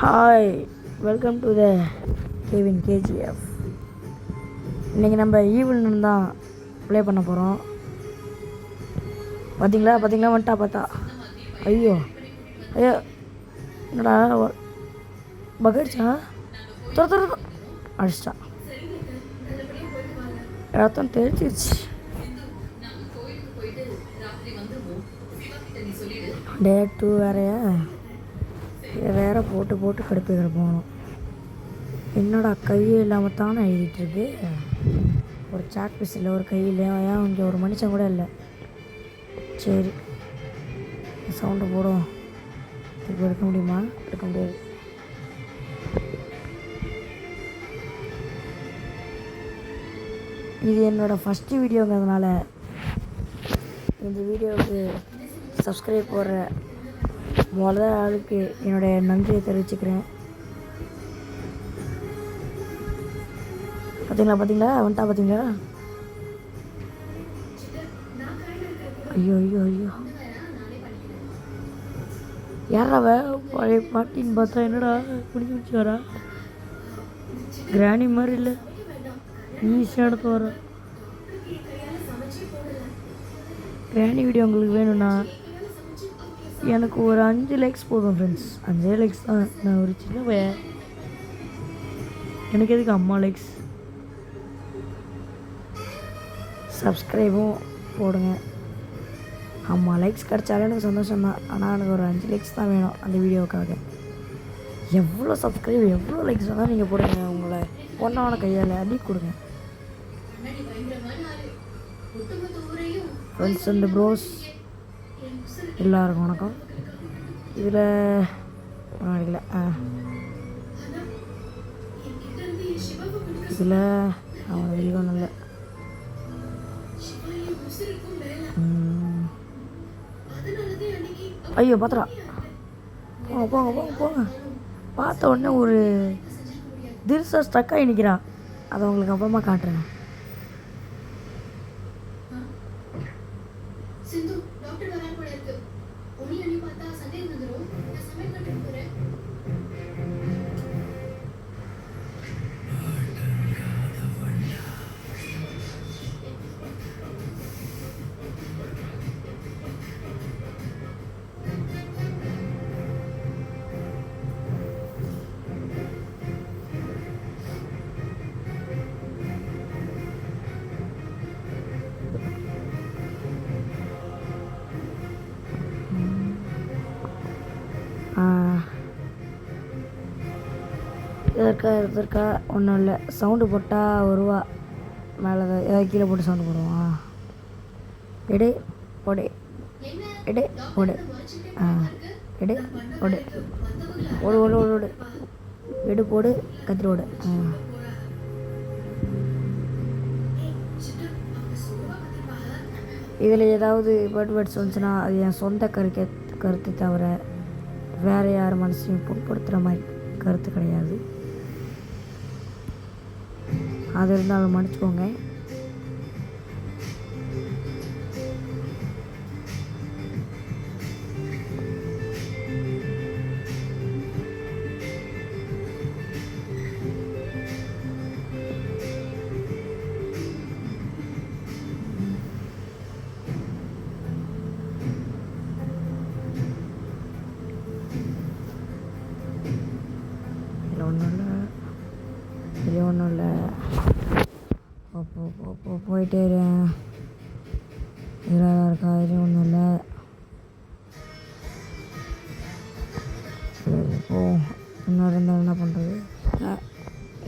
Hi welcome to the Kevin KGF இன்றைக்கி நம்ம evening தான் ப்ளே பண்ண போகிறோம் பார்த்தீங்களா பார்த்தீங்களா வந்துட்டா பார்த்தா ஐயோ. ஐயோ. என்னடா? பகடிச்சா துற துற துற. அடிச்சிட்டான் ரத்தம் டே டூ வேறையா? இதை வேற போட்டு போட்டு கடுப்பு போகணும். என்னோட கையே இல்லாமல் தானே எழுதிட்டு இருக்கு ஒரு சாக் பீஸ் இல்லை ஒரு கை இல்லையா? ஏன் இங்கே ஒரு மனுஷன் கூட இல்லை? சரி. சவுண்டு போடும் இப்போ எடுக்க முடியுமா? எடுக்க முடியாது. இது என்னோடய ஃபஸ்ட்டு வீடியோங்கிறதுனால இந்த வீடியோவுக்கு சப்ஸ்கிரைப் போடுற முதல்ல ஆளுக்கு என்னுடைய நன்றியை தெரிவிச்சுக்கிறேன். பார்த்தீங்களா பார்த்தீங்களா வந்துட்டா பார்த்தீங்களா ஐயோ ஐயோ ஐயோ. யாராவ பழைய பாட்டின்னு பார்த்தா என்னடா? பிடிச்சி பிடிச்சி வரா? கிராணி மாதிரி இல்லை. ஈஸியாக எடுத்து வரா கிராணி வீடியோ உங்களுக்கு வேணும்னா எனக்கு ஒரு அஞ்சு லைக்ஸ் போதும் ஃப்ரெண்ட்ஸ் அஞ்சே லைக்ஸ் தான். நான் ஒரு சின்ன பையன். எனக்கு எதுக்கு அம்மா லைக்ஸ் சப்ஸ்கிரைபும் போடுங்க. அம்மா லைக்ஸ் கிடச்சாலே எனக்கு சந்தோஷம் தான். ஆனால் எனக்கு ஒரு அஞ்சு லைக்ஸ் தான் வேணும் அந்த வீடியோவுக்காக. எவ்வளோ சப்ஸ்கிரைப் எவ்வளோ லைக்ஸ் வேணால் நீங்கள் போடுங்க உங்களை. ஒன்றான கையால் அடி கொடுங்க. ஃப்ரெண்ட்ஸ் அண்ட் ப்ரோஸ் எல்லாருக்கும் வணக்கம். இதில் இல்லை இதில் அவன் ஒன்றும் இல்லை. ஐயோ பாத்திரா போங்க போங்க போங்க போங்க. பார்த்த உடனே ஒரு திருசா ஸ்டக்காகி நிற்கிறான் அதை உங்களுக்கு அப்புறமா காட்டுறேன். இருக்கா இது இருக்கா ஒன்றும் இல்லை. சவுண்டு போட்டால் வருவா. மேலே ஏதாவது கீழே போட்டு சவுண்டு போடுவான் எடு போடு. எடு போடு. ஆ எடு போடு. ஓடு ஓடு ஓடு ஓடு. எடு போடு. கத்திரி ஓடு. ஆ. இதில் ஏதாவது பேர்ட் வேர்ட்ஸ் வந்துச்சுன்னா அது என் சொந்த கருக்கே கருத்து தவிர வேறு யார் மனசையும் புண்படுத்துகிற மாதிரி கருத்து கிடையாது. அது இருந்தாலும் மன்னிச்சுக்கோங்க. போயிட்டே இரு. இதில் இருக்கா இதுலேயும் ஒன்றும் இல்லை. சரி போ. இன்னும் இருந்தால் என்ன பண்ணுறது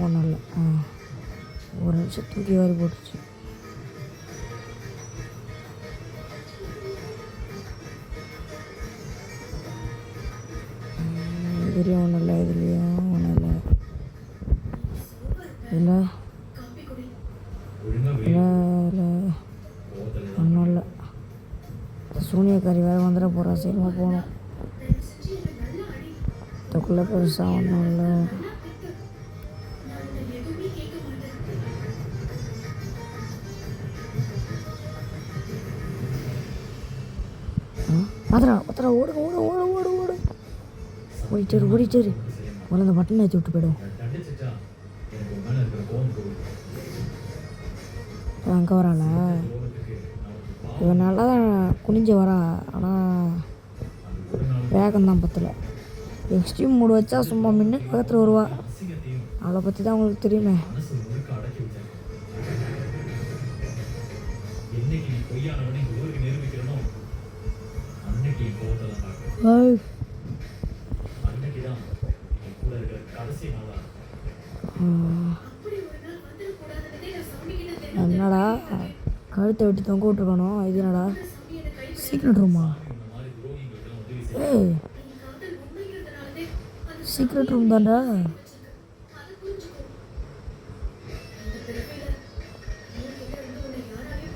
ஒன்றும் இல்லை. ஆ ஒரு நிமிஷம் தூக்கி வாரி போட்டுச்சு கறி வேறு வந்துட போகிறா சீக்கிரமாக போகணும். இதுக்குள்ளே பெருசாக ஒன்றும் இல்லை. பத்திரா பத்திரா ஓடு ஓடு ஓடு ஓடு ஓடிட்டாரு ஓடிட்டாரு முதல்ல அந்த பட்டன் ஏற்றி விட்டு போயிடும் அங்கே வராளா இவன் நல்லா தான் குனிஞ்சு வரா ஆனால் வேகம்தான் ஒரு வேகம் தான் எக்ஸ்ட்ரீம் மூடு வச்சா சும்மா மின்னு பக்கத்தில் வருவா. அவளை பற்றி தான் உங்களுக்கு தெரியுமே. மனசு கழுத்தை வெட்டி தொங்க விட்டுருக்கணும் இது என்னடா? சீக்ரெட் ரூமா ஏய். சீக்ரெட் ரூம் தான்டா.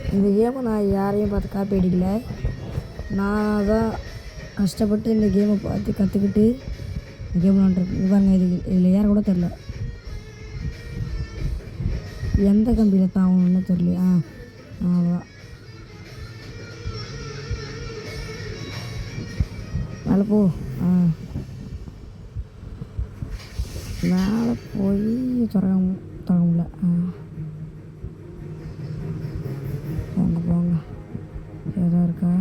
இந்த கேமை நான் யாரையும் பார்த்து காப்பி அடிக்கல. நான் தான் கஷ்டப்பட்டு இந்த கேமை பார்த்து கற்றுக்கிட்டு இந்த கேம் விளாண்டுருக்கேன் இவங்க இது இதில் யார் கூட தெரில எந்த கம்பியில் தாங்கணும்னு தெரியல ஆ அவ்வளோதான் மேலே போ. ஆ. மேலே போய் திறக்க தொடங்க முடியல. ஆ. போங்க போங்க. ஏதோ இருக்கா?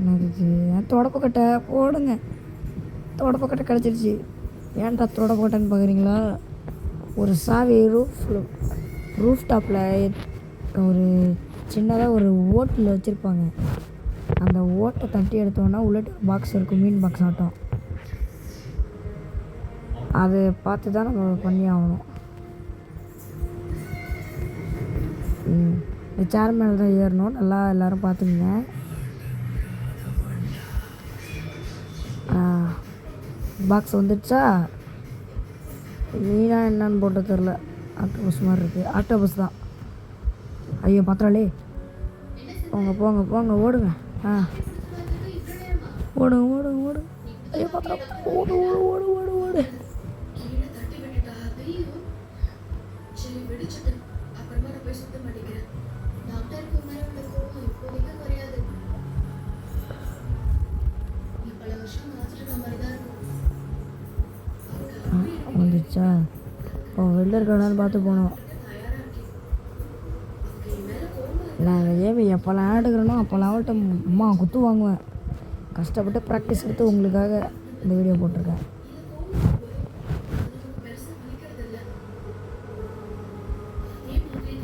என்னது தொடப்பு கட்டை போடுங்க. தொடப்பு கட்டை கிடச்சிருச்சு. ஏன்டா தொடப்பக்கட்டைன்னு பார்க்குறீங்களா ஒரு சாவி ரூஃப் ரூஃப் டாப்பில் ஒரு சின்னதாக ஒரு ஓட்டில் வச்சுருப்பாங்க. அந்த ஓட்டை தட்டி எடுத்தோன்னா உள்ளட்டு பாக்ஸ் இருக்கும் மீன் பாக்ஸ் ஆட்டம் அது பார்த்து தான் நம்ம பண்ணி ஆகணும். ம். இந்த சேர் மேலே தான் ஏறணும். நல்லா எல்லோரும் பார்த்துக்குங்க. பாக்ஸ் வந்துடுச்சா? மீனாக என்னன்னு போட்டு தெரில ஆக்டோபஸ் மாதிரி இருக்குது ஆக்டோபஸ் தான். ஐயோ பத்திராளே போங்க போங்க போங்க ஓடுங்க. ஆ. ஓடுங்க ஓடுங்க ஓடுங்க. ஐயோ பத்திரம். ஓடு ஓடு ஓடு ஓடு ஓடு. வந்துச்சா இப்போ வெளில இருக்கணும்னு பார்த்து போனோம் தயாரா இருக்கேன் அவங்க என் மேல கோவம் நான் இந்த எப்போல்லாம் ஆடுகிறேனோ அப்போல்லாம் அவள்கிட்ட அம்மா குத்து வாங்குவேன். கஷ்டப்பட்டு ப்ராக்டிஸ் எடுத்து உங்களுக்காக இந்த வீடியோ போட்டிருக்கேன்.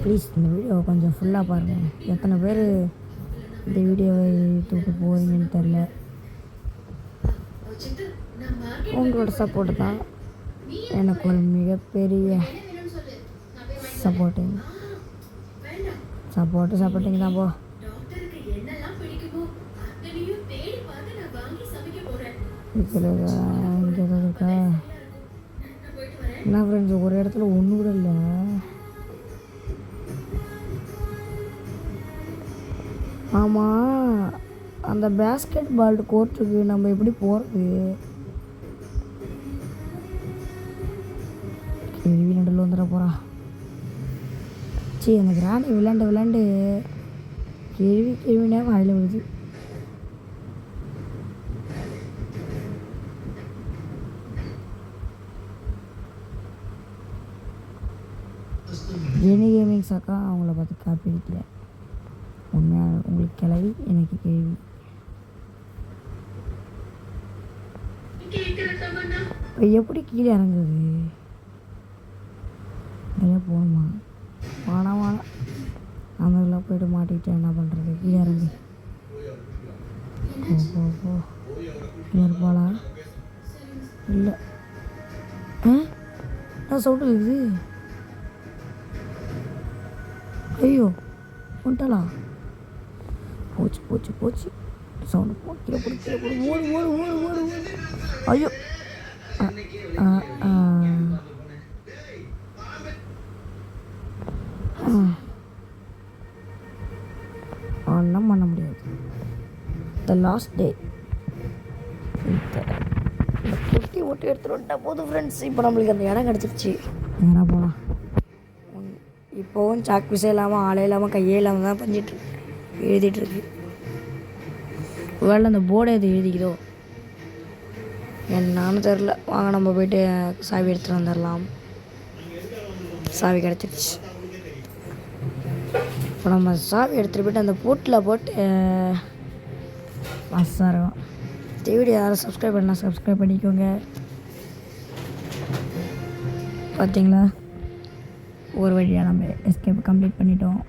ப்ளீஸ் இந்த வீடியோ கொஞ்சம் ஃபுல்லாக பாருங்கள் எத்தனை பேர் இந்த வீடியோவை தூக்க போகிறீங்கன்னு தெரில உங்களோட சப்போர்ட் தான் எனக்கு ஒரு மிகப்பெரிய சப்போர்ட்டிங் சப்போர்ட்டு சப்போர்ட்டிங் தான் போ. இருக்கா? என்ன ஃப்ரெண்ட்ஸ் ஒரு இடத்துல ஒன்று கூட இல்லை? ஆமாம் அந்த பேஸ்கெட் பால் கோர்ட்டுக்கு நம்ம எப்படி போகிறது கேள்வி நடுவில் வந்துட போகிறா சீ அந்த கிராண்டை விளாண்டு விளாண்டு கேள்வி கேள்வினே வாயில் விழுது. ஜெனி கேமிங்ஸ் அக்கா அவங்கள பார்த்து காப்பி அடிக்கல உண்மையாக உங்களுக்கு கிளவி எனக்கு கேள்வி எப்படி கீழே இறங்குது? நிறைய போகணுமா வானா வானா அந்த இதில் போயிட்டு மாட்டிக்கிட்டு என்ன பண்ணுறது கீழே இறங்கு. ஓ ஓ கீழே இருப்பாளா இல்லை. ஆ? என்ன சவுண்டு இருக்குது ஐயோ வந்துட்டாளா போச்சு போச்சு போச்சு. சவுண்டு போ கீழே போடு கீழே போடு. ஓடு ஓடு ஓடு ஓடு. ஐயோ. ஆ, ஆ. ஆ. த லாஸ்ட் டே குட்டி ஓட்டி எடுத்துகிட்டு வந்துட்டா போதும் ஃப்ரெண்ட்ஸ் இப்போ நம்மளுக்கு அந்த இடம் கிடச்சிருச்சு. நேராக போகலாம் இப்போவும் சாக் பிசை இல்லாமல் ஆளே இல்லாமல் கையே இல்லாமல் தான் பண்ணிட்டு எழுதிட்டு இருக்கு. ஒருவேளை அந்த போர்டை எது எழுதிக்குதோ? என்னான்னு தெரில வாங்க நம்ம போயிட்டு சாவி எடுத்துகிட்டு வந்துடலாம் சாவி கிடச்சிருச்சு. இப்போ நம்ம சாவி எடுத்துகிட்டு போயிட்டு அந்த பூட்டில் போட்டு மஸ்ஸாக இருக்கும் இந்த வீடியோ யாரும் சப்ஸ்கிரைப் பண்ணலாம் சப்ஸ்கிரைப் பண்ணிக்கோங்க. பார்த்தீங்களா ஒரு வழியாக நம்ம எஸ்கேப் கம்ப்ளீட் பண்ணிட்டோம்.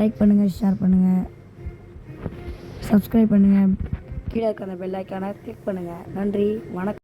லைக் பண்ணுங்கள் ஷேர் பண்ணுங்கள் சப்ஸ்கிரைப் பண்ணுங்கள் கீழே இருக்கிற பெல் ஐக்கானை கிளிக் பண்ணுங்கள் நன்றி வணக்கம்.